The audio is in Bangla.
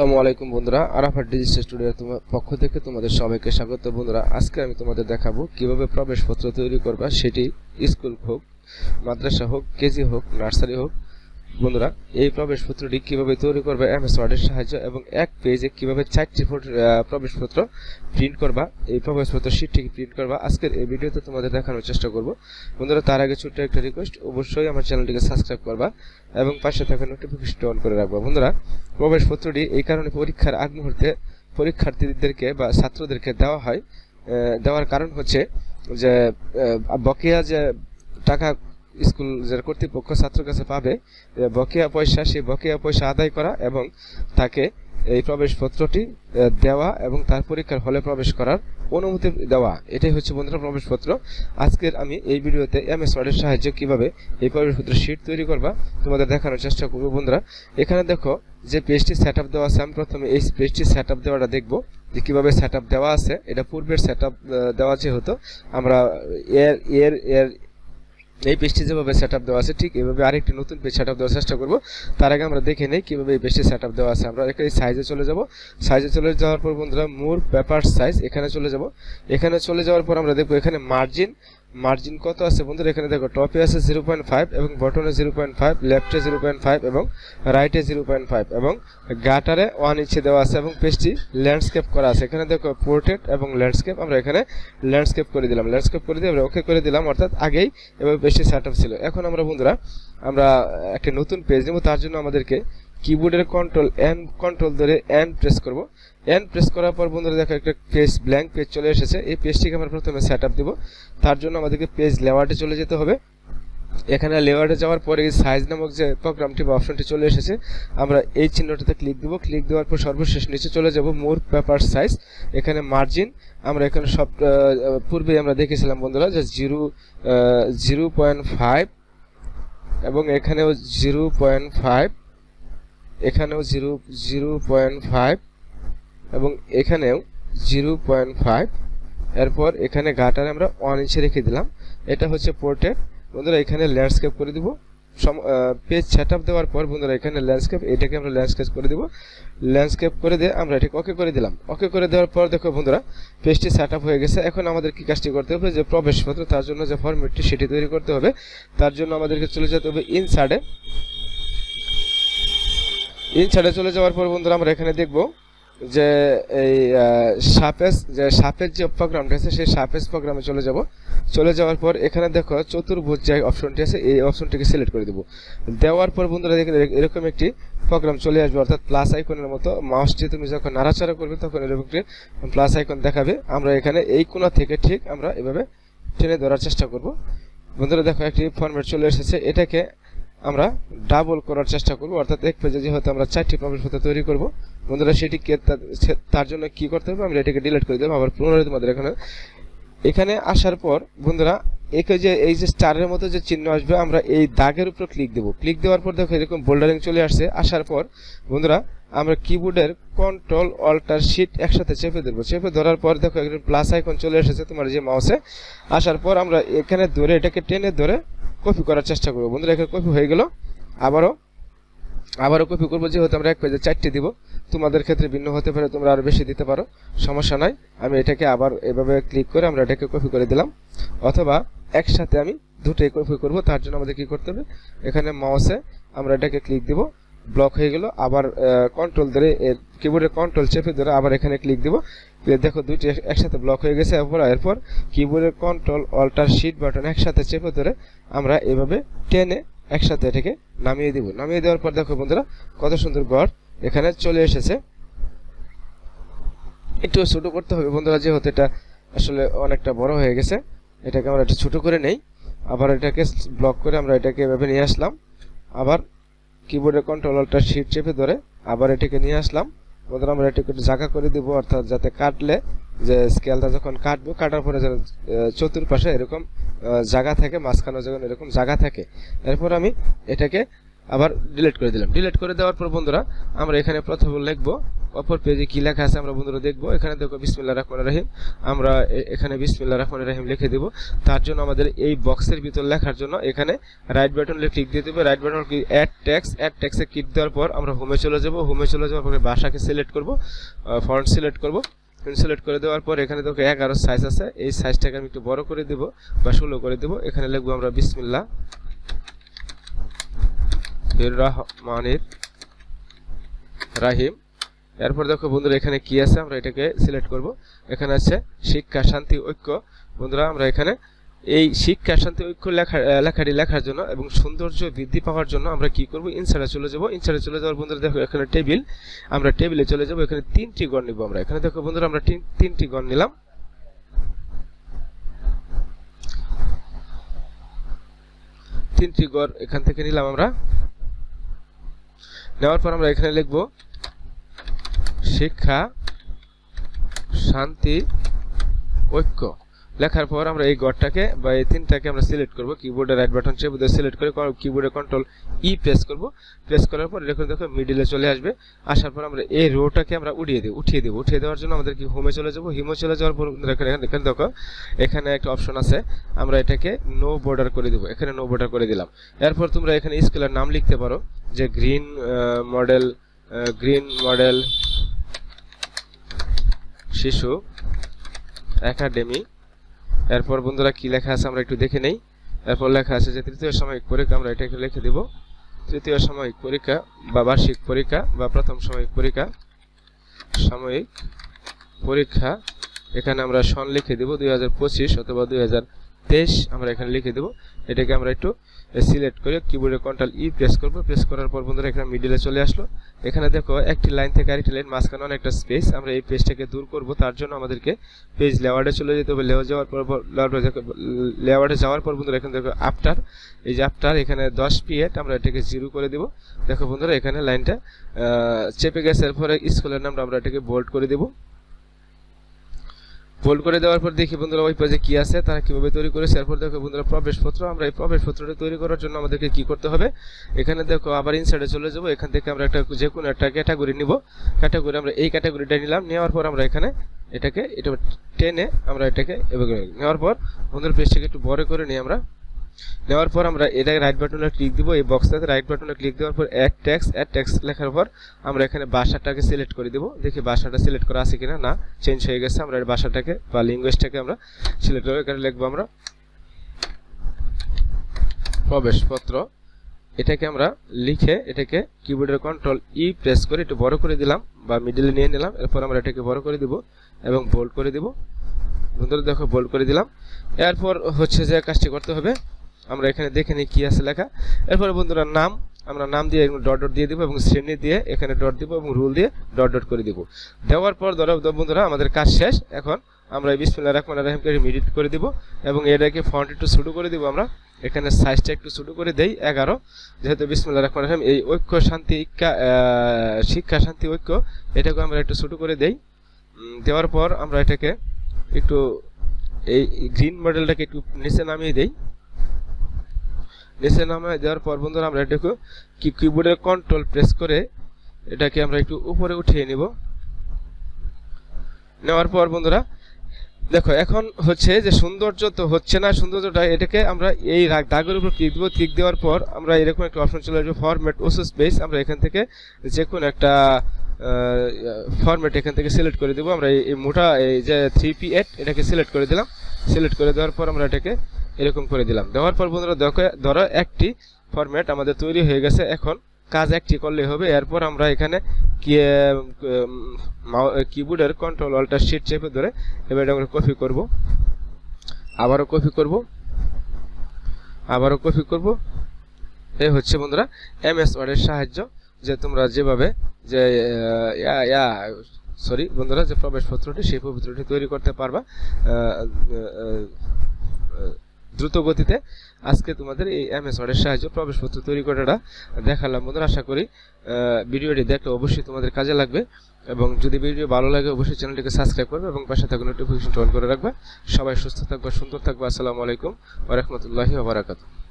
আসসালামু আলাইকুম বন্ধুরা আরাফার ডিজিটাল স্টুডিওর তোমার পক্ষ থেকে তোমাদের সবাইকে স্বাগত। বন্ধুরা, আজকে আমি তোমাদের দেখাবো কীভাবে প্রবেশপত্র তৈরি করবা, সেটি স্কুল হোক, মাদ্রাসা হোক, কেজি হোক, নার্সারি হোক বন্ধুরা, এই প্রবেশপত্রটি কীভাবে তৈরি করবে এমএস ওয়ার্ডের সাহায্য এবং এক পেজে কীভাবে চারটি প্রবেশপত্র প্রিন্ট করবা, এই প্রবেশপত্র শীটটি প্রিন্ট করবা, আজকের এই ভিডিওতে তোমাদের দেখানোর চেষ্টা করব। বন্ধুরা, তার আগে ছোট্ট একটা রিকোয়েস্ট অবশ্যই আমার চ্যানেলটিকে সাবস্ক্রাইব করবা এবং পাশে থাকা নোটিফিকেশনটি অন করে রাখবা। বন্ধুরা, প্রবেশপত্রটি এই কারণে পরীক্ষার আগ মুহূর্তে পরীক্ষার্থীদেরকে বা ছাত্রদেরকে দেওয়া হয়। দেওয়ার কারণ হচ্ছে যে বকেয়া যে টাকা স্কুল যে কর্তৃপক্ষ ছাত্রের কাছে পাবে বকেয়া পয়সা, সেই বকেয়া পয়সা আদায় করা এবং তাকে এই প্রবেশপত্রটি দেওয়া এবং তার পরীক্ষার হলে প্রবেশ করার অনুমতি দেওয়া। এটাই হচ্ছে বন্ধুরা প্রবেশপত্র। আজকের আমি এই ভিডিওতে এমএস ওয়ার্ডের সাহায্যে কীভাবে এই প্রবেশপত্র শীট তৈরি করবা, তোমাদের দেখানোর চেষ্টা করব বন্ধুরা। এখানে দেখো যে পেজটি সেট দেওয়া আছে, আমি প্রথমে এই পেজটি সেট দেওয়াটা দেখব, যে কীভাবে সেট দেওয়া আছে। এটা পূর্বের সেট দেওয়া যেহেতু, আমরা এর এর এর এই পেজটি যেভাবে সেট আপ দেওয়া আছে, ঠিক এভাবে আরেকটি নতুন পেজ সেট আপ দেওয়ার চেষ্টা করব। তার আগে আমরা দেখে নিই কীভাবে এই পেজটি সেট আপ দেওয়া আছে। আমরা এখানে সাইজে চলে যাব। সাইজে চলে যাওয়ার পর বন্ধুরা মোর পেপার সাইজ এখানে চলে যাব। এখানে চলে যাওয়ার পর আমরা দেখব এখানে মার্জিন মার্জিন কত আছে বন্ধুরা? এখানে দেখো, টপে আছে জিরো পয়েন্ট ফাইভ এবং বটনে জিরো পয়েন্ট ফাইভ, লেফটে জিরো পয়েন্ট ফাইভ এবং রাইটে জিরো পয়েন্ট ফাইভ এবং গাটারে ওয়ান ইঞ্চি দেওয়া আছে এবং পেজটি ল্যান্ডস্কেপ করা আছে। এখানে দেখো, পোর্ট্রেট এবং ল্যান্ডস্কেপ, আমরা এখানে ল্যান্ডস্কেপ করে দিলাম। ল্যান্ডস্কেপ করে দিয়ে আমরা ওকে করে দিলাম, অর্থাৎ আগেই এভাবে পেজটি সেট ছিল। এখন আমরা বন্ধুরা, আমরা একটা নতুন পেজ নেব। তার জন্য আমাদেরকে কিবোর্ডের কন্ট্রোল এন কন্ট্রোল ধরে এন প্রেস করব। এন প্রেস করার পর বন্ধুরা দেখো একটা পেজ ব্ল্যাঙ্ক পেজ চলে এসেছে। এই পেজটিকে আমরা প্রথমে সেট আপ দেবো। তার জন্য আমাদেরকে পেজ লেওয়ার্ডে চলে যেতে হবে। এখানে লেওয়ার্ডে যাওয়ার পরে সাইজ নামক যে প্রোগ্রামটি বা অপশনটি চলে এসেছে, আমরা এই চিহ্নটাতে ক্লিক দেবো। ক্লিক দেওয়ার পর সর্বশেষ নিচে চলে যাব মোর পেপার সাইজ এখানে মার্জিন আমরা এখানে সব পূর্বেই আমরা দেখেছিলাম বন্ধুরা যে জিরো জিরো পয়েন্ট ফাইভ এবং এখানেও জিরো পয়েন্ট ফাইভ এখানেও জিরো জিরো পয়েন্ট ফাইভ এবং এখানেও জিরো পয়েন্ট ফাইভ। এরপর এখানে গাটার আমরা ওয়ান ইঞ্চি রেখে দিলাম। এটা হচ্ছে পোর্ট্রেট। বন্ধুরা, এখানে ল্যান্ডস্কেপ করে দিব। পেজ সেট আপ দেওয়ার পর বন্ধুরা, এখানে ল্যান্ডস্কেপ, এটাকে আমরা ল্যান্ডস্কেপ করে দিব। ল্যান্ডস্কেপ করে দিয়ে আমরা এটাকে ওকে করে দিলাম। ওকে করে দেওয়ার পর দেখো বন্ধুরা, পেজটি সেট হয়ে গেছে। এখন আমাদের কি কাজটি করতে হবে? যে প্রবেশপত্র, তার জন্য যে ফর্মেটটি সেটি তৈরি করতে হবে। তার জন্য আমাদেরকে চলে যেতে হবে ইনসার্টে ইনসার্টে চলে যাওয়ার পর বন্ধুরা, আমরা এখানে দেখব যে এই সাপেস, যে সাপের যে প্রোগ্রামটা আছে, সেই সাপেস প্রোগ্রামে চলে যাব। চলে যাওয়ার পর এখানে দেখো চতুর্ভুজ যে অপশনটি আছে, এই অপশনটিকে সিলেক্ট করে দেব। দেওয়ার পর বন্ধুরা দেখেন এরকম একটি প্রোগ্রাম চলে আসবে, অর্থাৎ প্লাস আইকনের মতো। মাউসটি তুমি যখন নাড়াচাড়া করবে, তখন এরকম একটি প্লাস আইকন দেখাবে। আমরা এখানে এই কোণা থেকে ঠিক আমরা এভাবে টেনে ধরার চেষ্টা করব। বন্ধুরা দেখো একটি ফরম্যাট চলে এসেছে। এটাকে আমরা ডাবল করার চেষ্টা করব, অর্থাৎ এক পেজে যেহেতু আমরা চারটি প্রবেশপত্র তৈরি করব, বন্ধুরা সেটিকে তার জন্য কি করতে হবে? আমরা এটাকে ডিলিট করে দেবো, আবার পুনরায় তোমাদের এখানে। এখানে আসার পর, বন্ধুরা একে যে, এই যে স্টারের মতো যে চিহ্ন আসবে, আমরা এই দাগের উপর ক্লিক দেবো। ক্লিক দেওয়ার পর দেখো এরকম বোল্ডারিং চলে আসছে। আসার পর, বন্ধুরা, আমরা কিবোর্ডের কন্ট্রোল অল্টার শিট একসাথে চেপে ধরবো। চেপে ধরার পর দেখো একটা প্লাস আইকন চলে এসেছে তোমার যে মাউসে আসার পর আমরা এখানে ধরে এটাকে টেনে ধরে কপি করার চেষ্টা করব। বন্ধুরা, এখানে কপি হয়ে গেল। আবারও আবারও কপি করব, যেহেতু আমরা এক পেজে চারটে দিব। তোমাদের ক্ষেত্রে ভিন্ন হতে পারে, তোমরা আরও বেশি দিতে পারো। সমস্যা নাই, আমি এটাকে আবার এভাবে ক্লিক করে আমরা এটাকে কপি করে দিলাম। অথবা একসাথে আমি দুটোই কপি করব, তার জন্য আমাদের কি করতে হবে? এখানে মাউসে আমরা এটাকে ক্লিক দিব ব্লক হয়ে গেল। আবার কন্ট্রোল ধরে কিবোর্ডের কন্ট্রোল চেপে ধরে আবার এখানে ক্লিক দিব। দেখো দুইটি এক- একসাথে ব্লক হয়ে গেছে, এরপর এরপর কিবোর্ডের কন্ট্রোল অল্টার শিট বাটন একসাথে চেপে ধরে আমরা এভাবে টেনে একসাথে এটাকে নামিয়ে দিব। নামিয়ে দেওয়ার পর দেখো বন্ধুরা, কত সুন্দর গড় এখানে চলে এসেছে। একটু ছোট করতে হবে বন্ধুরা, যেহেতু এটা আসলে অনেকটা বড় হয়ে গেছে, এটাকে আমরা একটু ছোট করে নেই। আবার এটাকে ব্লক করে আমরা এটাকে এভাবে নিয়ে আসলাম। আবার কিবোর্ডের কন্ট্রোল অল্টার শিট চেপে ধরে আবার এটাকে নিয়ে আসলাম। বন্ধুরা আমরা এটা একটু জায়গা করে দিব, অর্থাৎ যাতে কাটলে যে স্কেলটা যখন কাটবো, কাটার পরে যেন চতুর্পাশে এরকম জায়গা থাকে, মাঝখানে যখন এরকম জায়গা থাকে, এরপর আমি এটাকে আবার ডিলিট করে দিলাম। ডিলিট করে দেওয়ার পর বন্ধুরা, আমরা এখানে প্রথমে লিখব অপর পেজে কি লেখা আছে আমরা বন্ধুরা দেখব। এখানে দেখো বিসমিল্লাহ রহমান রাহিম। আমরা এখানে বিসমিল্লাহ রহমান রাহিম লিখে দেবো। তার জন্য আমাদের এই বক্সের ভিতর লেখার জন্য এখানে রাইট বাটনে ক্লিক দিয়ে দেবো। Right button add tax add ট্যাক্সে ক্লিক দেওয়ার পর আমরা হোমে চলে যাব। হোমে চলে যাওয়ার পরে ভাষাকে সিলেক্ট করব ফন্ট সিলেক্ট করব। সিলেক্ট করে দেওয়ার পর এখানে দেখো এগারো সাইজ আছে। এই সাইজটাকে আমি একটু বড় করে দেবো বা ষোলো করে দেবো। এখানে লিখব আমরা বিসমিল্লা রহমানির রাহিম। এরপর দেখো বন্ধুরা, এখানে কি আছে? আমরা এটাকে সিলেক্ট করব। এখানে আছে শিক্ষা, শান্তি, ঐক্য। বন্ধুরা, আমরা এখানে এই শিক্ষা, শান্তি, ঐক্য লেখা, লেখাটি লেখার জন্য এবং সৌন্দর্য বৃদ্ধি পাওয়ার জন্য আমরা কি করব? ইনসার্টে চলে যাব। ইনসার্টে চলে যাওয়ার বন্ধুরা, দেখো এখানে টেবিল আমরা টেবিলে চলে যাব। এখানে তিনটি গণ নিব আমরা। এখানে দেখো বন্ধুরা, আমরা তিনটি গণ নিলাম। তিনটি গড় এখান থেকে নিলাম আমরা। নেওয়ার পর আমরা এখানে লিখব শিক্ষা, শান্তি, ঐক্য। লেখার পর আমরা এই গড়টাকে বা এই তিনটাকে আমরা সিলেক্ট করব। কিবোর্ডে রাইট বাটন চেপে সিলেক্ট করে কিবোর্ডে কন্ট্রোল ই প্রেস করব। প্রেস করার পর এরকম দেখো মিডিলে চলে আসবে। আসার পর আমরা এই রোটাকে আমরা উঠিয়ে দেব উঠিয়ে দেব। উঠিয়ে দেওয়ার জন্য আমাদের কি হোমে চলে যাব? হিমে চলে যাওয়ার পর এখানে দেখো, এখানে একটা অপশন আছে। আমরা এটাকে নো বর্ডার করে দেবো। এখানে নো বর্ডার করে দিলাম। এরপর তোমরা এখানে স্কুলের নাম লিখতে পারো। যে green model green model Shishu academy এরপর বন্ধুরা কি লেখা আছে আমরা একটু দেখে নেই। এরপর লেখা আছে যে তৃতীয় সাময়িক পরীক্ষা, আমরা এটাকে লিখে দেব। তৃতীয় সাময়িক পরীক্ষা বা বার্ষিক পরীক্ষা বা প্রথম সাময়িক পরীক্ষা। সাময়িক পরীক্ষা, এখানে আমরা সন লিখে দেব দুই অথবা দুই হাজার তেইশ, আমরা এখানে লিখে দেব। এটাকে আমরা একটু সিলেক্ট করে কিবোর্ডে কন্ট্রোল ই প্রেস করব। প্রেস করার পর বন্ধুরা এখানে মিডিলে চলে আসলো। এখানে দেখো, একটি লাইন থেকে আরেকটি লাইন মাঝখানে অনেকটা স্পেস আমরা এই পেজটাকে দূর করব, তার জন্য আমাদেরকে পেজ লেওয়ার্ডে চলে যেতে হবে। লেওয়া যাওয়ার পর লেওয়ার্ডে যাওয়ার পর বন্ধুরা এখানে দেখো আফটার এই যে আফটার এখানে দশ পিএট আমরা এটাকে জিরো করে দিব। দেখো বন্ধুরা, এখানে লাইনটা চেপে গেছে। এরপরে স্কুলের নামটা আমরা এটাকে বোল্ড করে দেবো। বোল্ড করে দেওয়ার পর দেখি বন্ধুরা ওই পেজে কী আছে, তারা কীভাবে তৈরি করেছে। এরপর দেখো বন্ধুরা প্রবেশপত্র আমরা এই প্রবেশপত্রটা তৈরি করার জন্য আমাদেরকে কি করতে হবে? এখানে দেখো আবার ইনসাইডে চলে যাব। এখান থেকে আমরা একটা যে কোনো একটা ক্যাটাগরি নিব। ক্যাটাগরি আমরা এই ক্যাটাগরিটা নিলাম। নেওয়ার পর আমরা এখানে এটাকে, এটা টেনে আমরা এটাকে নেওয়ার পর বন্ধুরা পেজটাকে একটু বড় করে নিই আমরা নেওয়ার পর আমরা এটাকে রাইট বাটনে ক্লিক দিব। এই বক্সটাতে রাইট বাটনে ক্লিক দেওয়ার পর অ্যাড ট্যাক্স অ্যাড ট্যাক্স লেখার পর আমরা এখানে ভাষাটাকে সিলেক্ট করে দিব। দেখি ভাষাটা সিলেক্ট করা আছে কিনা? না চেঞ্জ হয়ে গেছে। আমরা ভাষাটাকে বা ল্যাঙ্গুয়েজটাকে আমরা সিলেক্ট করে এখানে লিখব আমরা প্রবেশপত্র। এটাকে আমরা লিখে এটাকে কিবোর্ডের কন্ট্রোল ই প্রেস করে একটু বড় করে দিলাম বা মিডিলে নিয়ে নিলাম। এরপর আমরা এটাকে বড় করে দিব এবং বোল্ড করে দিব। বন্ধুরা দেখো বোল্ড করে দিলাম। এরপর হচ্ছে যে কাজটি করতে হবে আমরা এখানে দেখে নিই কী আছে লেখা। এরপরে বন্ধুরা নাম, আমরা নাম দিয়ে ডট ডট দিয়ে দিব এবং শ্রেণি দিয়ে এখানে ডট দিব এবং রুল দিয়ে ডট ডট করে দিব। দেওয়ার পর ধরো বন্ধুরা আমাদের কাজ শেষ। এখন আমরা এই বিসমিল্লাহ রহমান রাহিমকে মিডিট করে দিব এবং এটাকে ফন্ট একটু শুরু করে দিব আমরা। এখানে সাইজটা একটু শুরু করে দেই, এগারো। যেহেতু বিসমিল্লাহ রহমান রাহিম, এই ঐক্য শান্তি শিক্ষা শান্তি, ঐক্য, এটাকে আমরা একটু শুরু করে দেই। দেওয়ার পর আমরা এটাকে একটু এই গ্রিন মডেলটাকে একটু নিচে নামিয়ে দেই। নিচে নামিয়ে দেওয়ার পর, বন্ধুরা, আমরা এটাকে কিবোর্ডের কন্ট্রোল প্রেস করে এটাকে আমরা একটু উপরে উঠিয়ে নিব। নেওয়ার পর, বন্ধুরা, দেখো, এখন হচ্ছে যে সৌন্দর্য তো হচ্ছে না, সৌন্দর্যটা এটাকে আমরা এই দাগের উপর ক্লিক দেবো। ক্লিক দেওয়ার পর আমরা এরকম একটা অপশন চলে আসবে ফরম্যাট ওসো স্পেস আমরা এখান থেকে যে কোনো একটা ফরম্যাট এখান থেকে সিলেক্ট করে দেবো। আমরা এই মোটা, এই যে থ্রি পি এটাকে সিলেক্ট করে দিলাম। সিলেক্ট করে দেওয়ার পর আমরা এটাকে এরকম করে দিলাম। দেওয়ার পর বন্ধুরা, দেখো, ধরো একটি ফরম্যাট আমাদের তৈরি হয়ে গেছে। এখন কাজ একটি করলে হবে। এরপর আমরা এখানে কিবোর্ডের কন্ট্রোল অল্টার শিট চেপে ধরে এবার এটা আমরা কপি করব। আবারও কপি করব। আবারও কপি করব। এই হচ্ছে বন্ধুরা এম এস ওয়ার্ডের সাহায্য যে তোমরা যেভাবে যে সরি বন্ধুরা, যে প্রবেশপত্রটি, সেই পবিত্রটি তৈরি করতে পারবা। দ্রুত গতিতে আজকে তোমাদের এই এমএস ওয়ার্ডের সাহায্যে প্রবেশপত্র তৈরি করাটা দেখালাম। বন্ধুরা, আশা করি ভিডিওটি দেখলে অবশ্যই তোমাদের কাজে লাগবে এবং যদি ভিডিও ভালো লাগে, অবশ্যই চ্যানেলটিকে সাবস্ক্রাইব করবে এবং পাশে থাকা নোটিফিকেশন অন করে রাখবে। সবাই সুস্থ থাকবে, সুন্দর থাকবে। আসসালামু আলাইকুম ওরহমতুল্লাহি বারাকাতুহু।